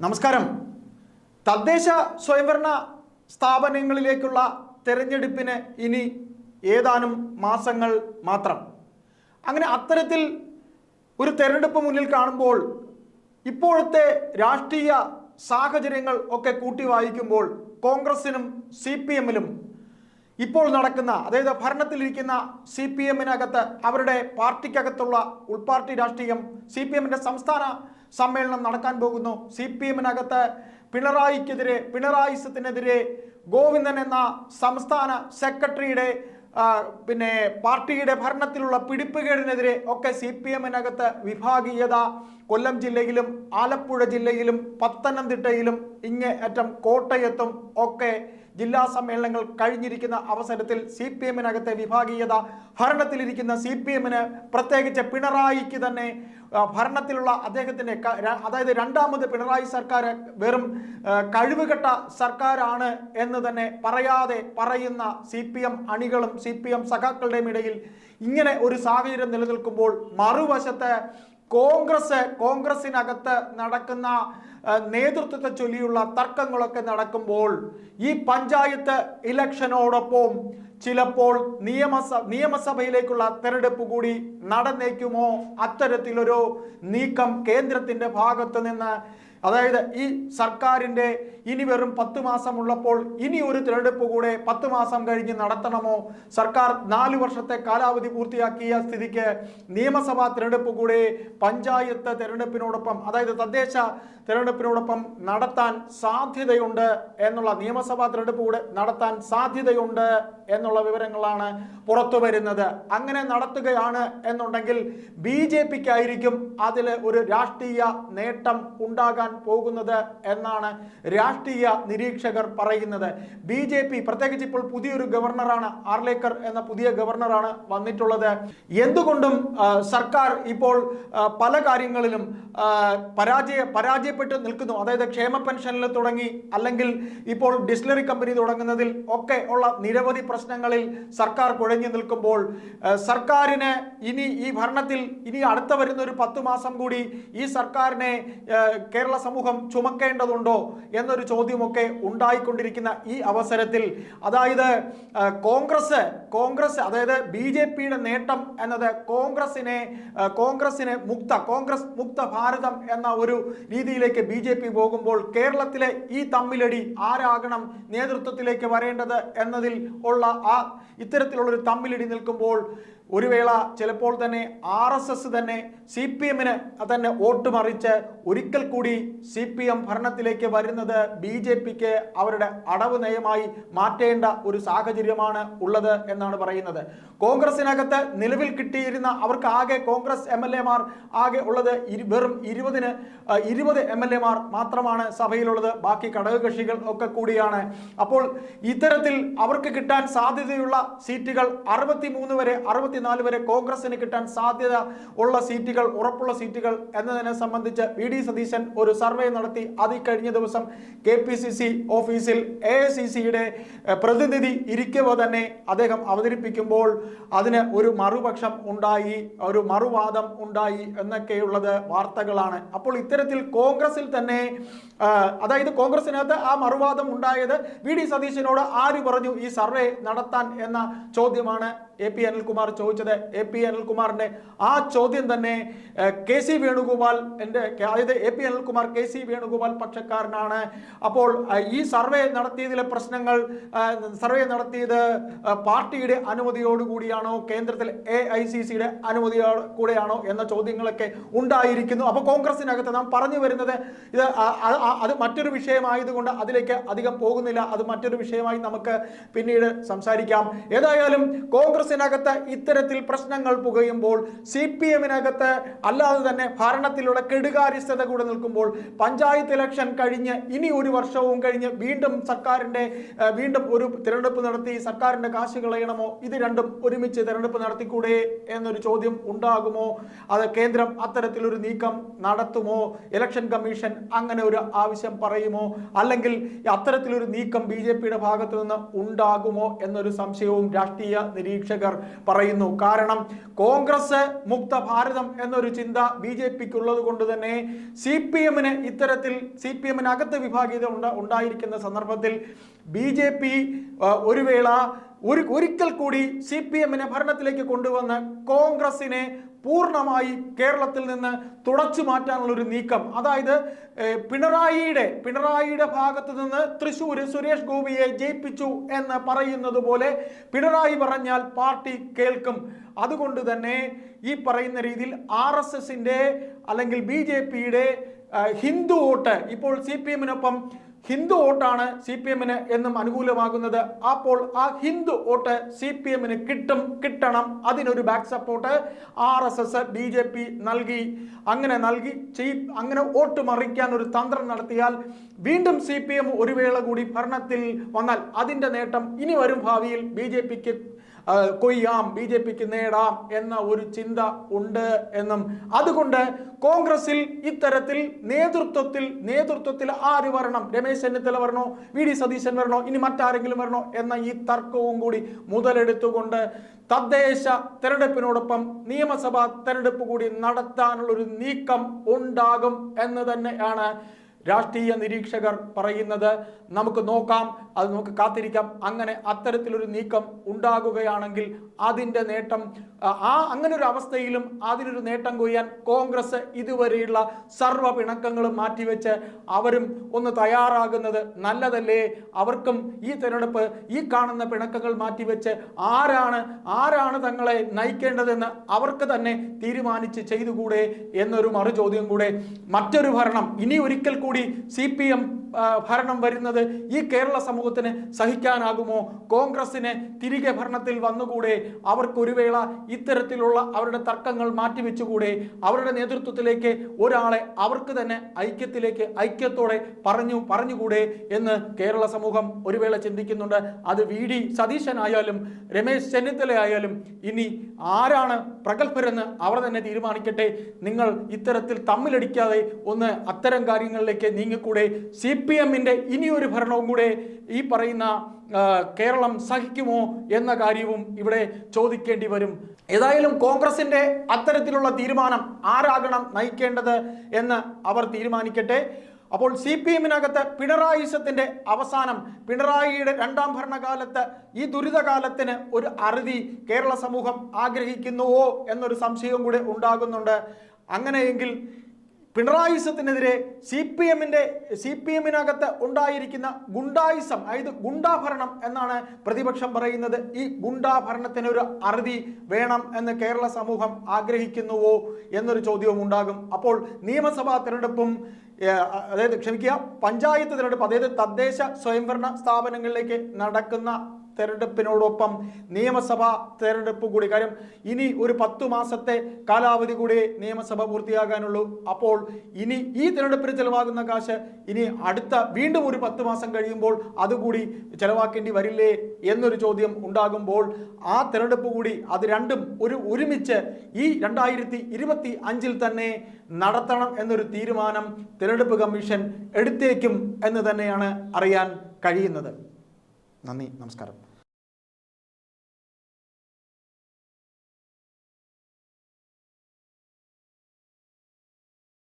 നമസ്കാരം. തദ്ദേശ സ്വയംഭരണ സ്ഥാപനങ്ങളിലേക്കുള്ള തെരഞ്ഞെടുപ്പിന് ഇനി ഏതാനും മാസങ്ങൾ മാത്രം. അങ്ങനെ അത്തരത്തിൽ ഒരു തെരഞ്ഞെടുപ്പ് മുന്നിൽ കാണുമ്പോൾ ഇപ്പോഴത്തെ രാഷ്ട്രീയ സാഹചര്യങ്ങൾ ഒക്കെ കൂട്ടി വായിക്കുമ്പോൾ കോൺഗ്രസിനും സി പി എമ്മിലും ഇപ്പോൾ നടക്കുന്ന അതായത് ഭരണത്തിലിരിക്കുന്ന സി പി എമ്മിനകത്ത് അവരുടെ പാർട്ടിക്കകത്തുള്ള ഉൾപാർട്ടി രാഷ്ട്രീയം സി പി എമ്മിന്റെ സംസ്ഥാന സമ്മേളനം നടക്കാൻ പോകുന്നു. സി പി എമ്മിനകത്ത് പിണറായിക്കെതിരെ പിണറായിസത്തിനെതിരെ ഗോവിന്ദൻ എന്ന സംസ്ഥാന സെക്രട്ടറിയുടെ പിന്നെ പാർട്ടിയുടെ ഭരണത്തിലുള്ള പിടിപ്പുകേടിനെതിരെ ഒക്കെ സി പി എമ്മിനകത്ത് വിഭാഗീയത കൊല്ലം ജില്ലയിലും ആലപ്പുഴ ജില്ലയിലും പത്തനംതിട്ടയിലും ഇങ്ങേ അറ്റം കോട്ടയത്തും ഒക്കെ ജില്ലാ സമ്മേളനങ്ങൾ കഴിഞ്ഞിരിക്കുന്ന അവസരത്തിൽ സി പി എമ്മിനകത്തെ വിഭാഗീയത ഭരണത്തിലിരിക്കുന്ന സി പി എമ്മിന് പ്രത്യേകിച്ച് പിണറായിക്ക് തന്നെ ഭരണത്തിലുള്ള അദ്ദേഹത്തിന്റെ അതായത് രണ്ടാമത് പിണറായി സർക്കാർ വെറും കഴിവുകെട്ട സർക്കാരാണ് എന്ന് തന്നെ പറയാതെ പറയുന്ന സി പി എം അണികളും സി പി എം സഖാക്കളുടെയും ഇടയിൽ ഇങ്ങനെ ഒരു സാഹചര്യം നിലനിൽക്കുമ്പോൾ മറുവശത്ത് കോൺഗ്രസ് കോൺഗ്രസിനകത്ത് നടക്കുന്ന നേതൃത്വത്തെ ചൊല്ലിയുള്ള തർക്കങ്ങളൊക്കെ നടക്കുമ്പോൾ ഈ പഞ്ചായത്ത് ഇലക്ഷനോടൊപ്പം ചിലപ്പോൾ നിയമസ നിയമസഭയിലേക്കുള്ള തെരഞ്ഞെടുപ്പ് കൂടി നടന്നേക്കുമോ? അത്തരത്തിലൊരു നീക്കം കേന്ദ്രത്തിന്റെ ഭാഗത്ത് നിന്ന് അതായത് ഈ സർക്കാരിന്റെ ഇനി വെറും പത്ത് മാസമുള്ളപ്പോൾ ഇനി ഒരു തിരഞ്ഞെടുപ്പ് കൂടെ പത്ത് മാസം കഴിഞ്ഞ് നടത്തണമോ? സർക്കാർ നാല് വർഷത്തെ കാലാവധി പൂർത്തിയാക്കിയ സ്ഥിതിക്ക് നിയമസഭാ തിരഞ്ഞെടുപ്പ് കൂടെ പഞ്ചായത്ത് തിരഞ്ഞെടുപ്പിനോടൊപ്പം അതായത് തദ്ദേശ തിരഞ്ഞെടുപ്പിനോടൊപ്പം നടത്താൻ സാധ്യതയുണ്ട് എന്നുള്ള നിയമസഭാ തിരഞ്ഞെടുപ്പ് കൂടെ നടത്താൻ സാധ്യതയുണ്ട് എന്നുള്ള വിവരങ്ങളാണ് പുറത്തു വരുന്നത്. അങ്ങനെ നടത്തുകയാണ് എന്നുണ്ടെങ്കിൽ ബി ജെ പിക്കായിരിക്കും അതിൽ ഒരു രാഷ്ട്രീയ നേട്ടം ഉണ്ടാകാൻ പോകുന്നത് എന്നാണ് രാഷ്ട്രീയ നിരീക്ഷകർ പറയുന്നത്. ബി ജെ പി പ്രത്യേകിച്ച് ഇപ്പോൾ പുതിയൊരു ഗവർണറാണ് ആർലേക്കർ എന്ന പുതിയ ഗവർണറാണ് വന്നിട്ടുള്ളത്. എന്തുകൊണ്ടും സർക്കാർ ഇപ്പോൾ പല കാര്യങ്ങളിലും പരാജയ പരാജയപ്പെട്ട് നിൽക്കുന്നു. അതായത് ക്ഷേമ പെൻഷനിൽ തുടങ്ങി അല്ലെങ്കിൽ ഇപ്പോൾ ഡിസ്ലറി കമ്പനി തുടങ്ങുന്നതിൽ ഒക്കെ ഉള്ള നിരവധി പ്രശ്നങ്ങളിൽ സർക്കാർ കുഴഞ്ഞു നിൽക്കുമ്പോൾ സർക്കാരിന് ഇനി ഈ ഭരണത്തിൽ ഇനി അടുത്ത വരുന്ന ഒരു പത്ത് മാസം കൂടി ഈ സർക്കാരിനെ ആ, കേരള സമൂഹം ചുമക്കേണ്ടതുണ്ടോ എന്നൊരു ചോദ്യമൊക്കെ ഉണ്ടായിക്കൊണ്ടിരിക്കുന്ന ഈ അവസരത്തിൽ അതായത് കോൺഗ്രസ് കോൺഗ്രസ് അതായത് ബി ജെ പിയുടെ നേട്ടം എന്നത് കോൺഗ്രസിനെ കോൺഗ്രസിനെ മുക്ത കോൺഗ്രസ് മുക്ത ഭാരതം എന്ന ഒരു രീതിയിലേക്ക് ബി ജെ പി പോകുമ്പോൾ കേരളത്തിലെ ഈ തമ്മിലടി ആരാകണം നേതൃത്വത്തിലേക്ക് വരേണ്ടത് എന്നതിൽ ഉള്ള ആ ഇത്തരത്തിലുള്ളൊരു തമ്മിലടി നിൽക്കുമ്പോൾ ഒരു വേള ചിലപ്പോൾ തന്നെ ആർ എസ് എസ് തന്നെ സി പി എമ്മിന് തന്നെ വോട്ട് മറിച്ച് ഒരിക്കൽ കൂടി സി പി എം ഭരണത്തിലേക്ക് വരുന്നത് ബി ജെ പിക്ക് അവരുടെ അടവ് നയമായി മാറ്റേണ്ട ഒരു സാഹചര്യമാണ് ഉള്ളത് എന്നാണ് പറയുന്നത്. കോൺഗ്രസിനകത്ത് നിലവിൽ കിട്ടിയിരുന്ന അവർക്ക് ആകെ കോൺഗ്രസ് എം എൽ എമാർ ആകെ ഉള്ളത് വെറും ഇരുപതിന് ഇരുപത് എം എൽ എമാർ മാത്രമാണ് സഭയിലുള്ളത്. ബാക്കി ഘടകകക്ഷികൾ ഒക്കെ കൂടിയാണ്. അപ്പോൾ ഇത്തരത്തിൽ അവർക്ക് കിട്ടാൻ സാധ്യതയുള്ള സീറ്റുകൾ അറുപത്തി വരെ വരെ അറുപത്തിനാല് വരെ കോൺഗ്രസിന് കിട്ടാൻ സാധ്യത ഉള്ള സീറ്റുകൾ ഉറപ്പുള്ള സീറ്റുകൾ എന്നതിനെ സംബന്ധിച്ച് വി ഡി സതീശൻ ഒരു സർവേ നടത്തി. അത് കഴിഞ്ഞ ദിവസം കെ പി സി സി ഓഫീസിൽ എ ഐ സി സിയുടെ പ്രതിനിധി ഇരിക്കുമ്പോൾ തന്നെ അദ്ദേഹം അവതരിപ്പിക്കുമ്പോൾ അതിന് ഒരു മറുപക്ഷം ഉണ്ടായി ഒരു മറുവാദം ഉണ്ടായി എന്നൊക്കെയുള്ളത് വാർത്തകളാണ്. അപ്പോൾ ഇത്തരത്തിൽ കോൺഗ്രസിൽ തന്നെ അതായത് കോൺഗ്രസിനകത്ത് ആ മറുവാദം ഉണ്ടായത് വി ഡി സതീശനോട് ആര് പറഞ്ഞു ഈ സർവേ നടത്താൻ എന്ന ചോദ്യമാണ് എ പി അനിൽകുമാർ ചോദിച്ചത് എ പി അനിൽകുമാറിന്റെ. ആ ചോദ്യം തന്നെ കെ സി വേണുഗോപാൽ എന്റെ അതായത് A P Anilkumar K C Venugopal പക്ഷക്കാരനാണ്. അപ്പോൾ ഈ സർവേ നടത്തിയതിലെ പ്രശ്നങ്ങൾ സർവേ നടത്തിയത് പാർട്ടിയുടെ അനുമതിയോടുകൂടിയാണോ കേന്ദ്രത്തിൽ എ ഐ സി സിയുടെ അനുമതിയോട് കൂടെയാണോ എന്ന ചോദ്യങ്ങളൊക്കെ ഉണ്ടായിരിക്കുന്നു. അപ്പോൾ കോൺഗ്രസിനകത്ത് നാം പറഞ്ഞു വരുന്നത് ഇത് അത് മറ്റൊരു വിഷയമായതുകൊണ്ട് അതിലേക്ക് അധികം പോകുന്നില്ല. അത് മറ്റൊരു വിഷയമായി നമുക്ക് പിന്നീട് സംസാരിക്കാം. ഏതായാലും കോൺഗ്രസിനകത്ത് ഇത്തരത്തിൽ പ്രശ്നങ്ങൾ പുകയുമ്പോൾ സി പി എമ്മിനകത്ത് അല്ലാതെ തന്നെ ഭരണത്തിലുള്ള കെടുകാര്യസ്ഥത കൂടെ നിൽക്കുമ്പോൾ പഞ്ചായത്ത് ഇലക്ഷൻ കഴിഞ്ഞ് ഇനി ഒരു വർഷവും കഴിഞ്ഞ് വീണ്ടും സർക്കാരിന്റെ വീണ്ടും ഒരു തിരഞ്ഞെടുപ്പ് നടത്തി സർക്കാരിന്റെ കാശ് കളയണമോ? ഇത് രണ്ടും ഒരുമിച്ച് തിരഞ്ഞെടുപ്പ് നടത്തിക്കൂടെ എന്നൊരു ചോദ്യം ഉണ്ടാകുമോ? അത് കേന്ദ്രം അത്തരത്തിലൊരു നീക്കം നടത്തുമോ? ഇലക്ഷൻ കമ്മീഷൻ അങ്ങനെ ഒരു ആവശ്യം പറയുമോ? അല്ലെങ്കിൽ അത്തരത്തിലൊരു നീക്കം ബി ജെ പിയുടെ ഭാഗത്തു നിന്ന് ഉണ്ടാകുമോ എന്നൊരു സംശയവും രാഷ്ട്രീയ നിരീക്ഷകർ പറയുന്നു. പറയുന്നു കാരണം കോൺഗ്രസ് മുക്ത ഭാരതം എന്നൊരു ചിന്ത ബി ജെ പിക്ക് ഉള്ളത് കൊണ്ട് തന്നെ സി പി എമ്മിന് ഇത്തരത്തിൽ സി പി എമ്മിനകത്ത് വിഭാഗീയത ഉണ്ട ഉണ്ടായിരിക്കുന്ന സന്ദർഭത്തിൽ ബി ജെ പി ഒരു വേള ഒരു ഒരിക്കൽ കൂടി സി പി എമ്മിനെ ഭരണത്തിലേക്ക് കൊണ്ടുവന്ന് കോൺഗ്രസിനെ പൂർണമായി കേരളത്തിൽ നിന്ന് തുടച്ചു മാറ്റാനുള്ള ഒരു നീക്കം. അതായത് പിണറായിയുടെ പിണറായിയുടെ ഭാഗത്ത് നിന്ന് തൃശ്ശൂർ സുരേഷ് ഗോപിയെ ജയിപ്പിച്ചു എന്ന് പറയുന്നത് പോലെ പിണറായി പറഞ്ഞാൽ പാർട്ടി കേൾക്കും. അതുകൊണ്ട് തന്നെ ഈ പറയുന്ന രീതിയിൽ ആർ എസ് എസിന്റെ അല്ലെങ്കിൽ ബി ജെ പിയുടെ ഹിന്ദു വോട്ട് ഇപ്പോൾ സി പി എമ്മിനൊപ്പം ഹിന്ദു വോട്ടാണ് സി പി എമ്മിന് എന്നും അനുകൂലമാകുന്നത്. അപ്പോൾ ആ ഹിന്ദു വോട്ട് സി പി എമ്മിന് കിട്ടും കിട്ടണം. അതിനൊരു back support R S S B J P നൽകി. അങ്ങനെ നൽകി അങ്ങനെ വോട്ട് മറിക്കാൻ ഒരു തന്ത്രം നടത്തിയാൽ വീണ്ടും സി പി എം ഒരു വേള കൂടി ഭരണത്തിൽ വന്നാൽ അതിന്റെ നേട്ടം ഇനി വരും ഭാവിയിൽ ബി ജെ പിക്ക് കൊയ്യാം ബി ജെ പിക്ക് നേടാം എന്ന ഒരു ചിന്ത ഉണ്ട് എന്നും. അതുകൊണ്ട് കോൺഗ്രസിൽ ഇത്തരത്തിൽ നേതൃത്വത്തിൽ നേതൃത്വത്തിൽ ആര് വരണം? രമേശ് ചെന്നിത്തല വരണോ? വി ഡി സതീശൻ വരണോ? ഇനി മറ്റാരെങ്കിലും വരണോ? എന്ന ഈ തർക്കവും കൂടി മുതലെടുത്തുകൊണ്ട് തദ്ദേശ തെരഞ്ഞെടുപ്പിനോടൊപ്പം നിയമസഭാ തെരഞ്ഞെടുപ്പ് കൂടി നടത്താനുള്ള ഒരു നീക്കം ഉണ്ടാകും എന്ന് തന്നെയാണ് രാഷ്ട്രീയ നിരീക്ഷകർ പറയുന്നത് നമുക്ക് നോക്കാം അത് നമുക്ക് കാത്തിരിക്കാം. അങ്ങനെ അത്തരത്തിലൊരു നീക്കം ഉണ്ടാകുകയാണെങ്കിൽ അതിന്റെ നേട്ടം ആ, അങ്ങനെ ഒരു അവസ്ഥയിലും അതിനൊരു നേട്ടം കൊയ്യാൻ കോൺഗ്രസ് ഇതുവരെയുള്ള സർവ പിണക്കങ്ങളും മാറ്റിവെച്ച് അവരും ഒന്ന് തയ്യാറാകുന്നത് നല്ലതല്ലേ? അവർക്കും ഈ തെരഞ്ഞെടുപ്പ് ഈ കാണുന്ന പിണക്കങ്ങൾ മാറ്റിവെച്ച് ആരാണ് ആരാണ് തങ്ങളെ നയിക്കേണ്ടതെന്ന് അവർക്ക് തന്നെ തീരുമാനിച്ച് ചെയ്തുകൂടെ എന്നൊരു മറു ചോദ്യം കൂടെ. മറ്റൊരു ഭരണം ഇനി ഒരിക്കൽ കൂടി സി പി എം ഭരണം വരുന്നത് ഈ കേരള സമൂഹത്തിന് സഹിക്കാനാകുമോ? കോൺഗ്രസിന് തിരികെ ഭരണത്തിൽ വന്നുകൂടെ? അവർക്ക് ഒരു വേള ഇത്തരത്തിലുള്ള അവരുടെ തർക്കങ്ങൾ മാറ്റിവെച്ചുകൂടെ? അവരുടെ നേതൃത്വത്തിലേക്ക് ഒരാളെ അവർക്ക് തന്നെ ഐക്യത്തിലേക്ക് ഐക്യത്തോടെ പറഞ്ഞു പറഞ്ഞുകൂടെ എന്ന് കേരള സമൂഹം ഒരു വേള ചിന്തിക്കുന്നുണ്ട്. അത് വി ഡി സതീശനായാലും രമേശ് ചെന്നിത്തല ആയാലും ഇനി ആരാണ് പ്രഗത്ഭരെന്ന് അവർ തന്നെ തീരുമാനിക്കട്ടെ. നിങ്ങൾ ഇത്തരത്തിൽ തമ്മിലടിക്കാതെ ഒന്ന് അത്തരം കാര്യങ്ങളിലേക്ക് നീങ്ങിക്കൂടെ സി പി എമ്മിന്റെ ഇനിയൊരു ഭരണവും കൂടെ ഈ പറയുന്ന കേരളം സഹിക്കുമോ എന്ന കാര്യവും ഇവിടെ ചോദിക്കേണ്ടി വരും. ഏതായാലും കോൺഗ്രസിന്റെ അത്തരത്തിലുള്ള തീരുമാനം ആരാകണം നയിക്കേണ്ടത് എന്ന് അവർ തീരുമാനിക്കട്ടെ. അപ്പോൾ സി പി എമ്മിനകത്ത് പിണറായിസത്തിന്റെ അവസാനം പിണറായിയുടെ രണ്ടാം ഭരണകാലത്ത് ഈ ദുരിതകാലത്തിന് ഒരു അറുതി കേരള സമൂഹം ആഗ്രഹിക്കുന്നുവോ എന്നൊരു സംശയവും കൂടെ ഉണ്ടാകുന്നുണ്ട്. അങ്ങനെയെങ്കിൽ പിണറായിസത്തിനെതിരെ സി പി എമ്മിന്റെ സി പി എമ്മിനകത്ത് ഉണ്ടായിരിക്കുന്ന ഗുണ്ടായിസം അതായത് ഗുണ്ടാഭരണം എന്നാണ് പ്രതിപക്ഷം പറയുന്നത്. ഈ ഗുണ്ടാഭരണത്തിന് ഒരു അറുതി വേണം എന്ന് കേരള സമൂഹം ആഗ്രഹിക്കുന്നുവോ എന്നൊരു ചോദ്യവും ഉണ്ടാകും. അപ്പോൾ നിയമസഭാ തിരഞ്ഞെടുപ്പും അതായത് ക്ഷമിക്കുക പഞ്ചായത്ത് തെരഞ്ഞെടുപ്പ് അതായത് തദ്ദേശ സ്വയംഭരണ സ്ഥാപനങ്ങളിലേക്ക് നടക്കുന്ന തെരഞ്ഞെടുപ്പിനോടൊപ്പം നിയമസഭാ തെരഞ്ഞെടുപ്പ് കൂടി. കാര്യം ഇനി ഒരു പത്തു മാസത്തെ കാലാവധി കൂടി നിയമസഭ പൂർത്തിയാകാനുള്ളൂ. അപ്പോൾ ഇനി ഈ തെരഞ്ഞെടുപ്പിന് ചെലവാകുന്ന കാശ് ഇനി അടുത്ത വീണ്ടും ഒരു പത്ത് മാസം കഴിയുമ്പോൾ അതുകൂടി ചെലവാക്കേണ്ടി വരില്ലേ എന്നൊരു ചോദ്യം ഉണ്ടാകുമ്പോൾ ആ തെരഞ്ഞെടുപ്പ് കൂടി അത് രണ്ടും ഒരു ഒരുമിച്ച് ഈ രണ്ടായിരത്തി ഇരുപത്തി അഞ്ചിൽ തന്നെ നടത്തണം എന്നൊരു തീരുമാനം തെരഞ്ഞെടുപ്പ് കമ്മീഷൻ എടുത്തേക്കും എന്ന് തന്നെയാണ് അറിയാൻ കഴിയുന്നത്. നന്ദി നമസ്കാരം.